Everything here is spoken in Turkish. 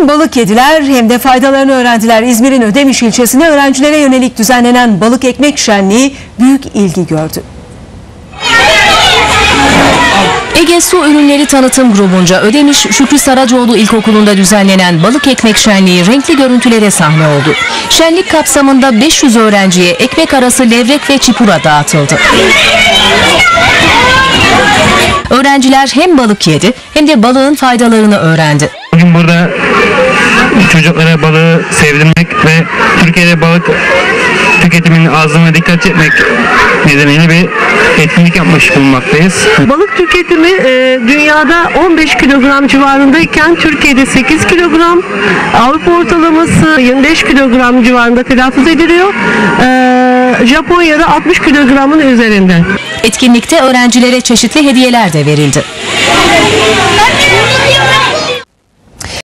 Hem balık yediler hem de faydalarını öğrendiler. İzmir'in Ödemiş ilçesinde öğrencilere yönelik düzenlenen balık ekmek şenliği büyük ilgi gördü. Ege Su Ürünleri Tanıtım Grubunca Ödemiş Şükrü Saracoğlu İlkokulu'nda düzenlenen balık ekmek şenliği renkli görüntülere sahne oldu. Şenlik kapsamında 500 öğrenciye ekmek arası levrek ve çipura dağıtıldı. Öğrenciler hem balık yedi hem de balığın faydalarını öğrendi. Bugün burada çocuklara balığı sevdirmek ve Türkiye'de balık tüketiminin azlığına dikkat etmek nedeniyle bir etkinlik yapmış bulunmaktayız. Balık tüketimi e, dünyada 15 kilogram civarındayken Türkiye'de 8 kilogram, Avrupa ortalaması 25 kilogram civarında telaffuz ediliyor. E, Japonya'da 60 kilogramın üzerinde. Etkinlikte öğrencilere çeşitli hediyeler de verildi.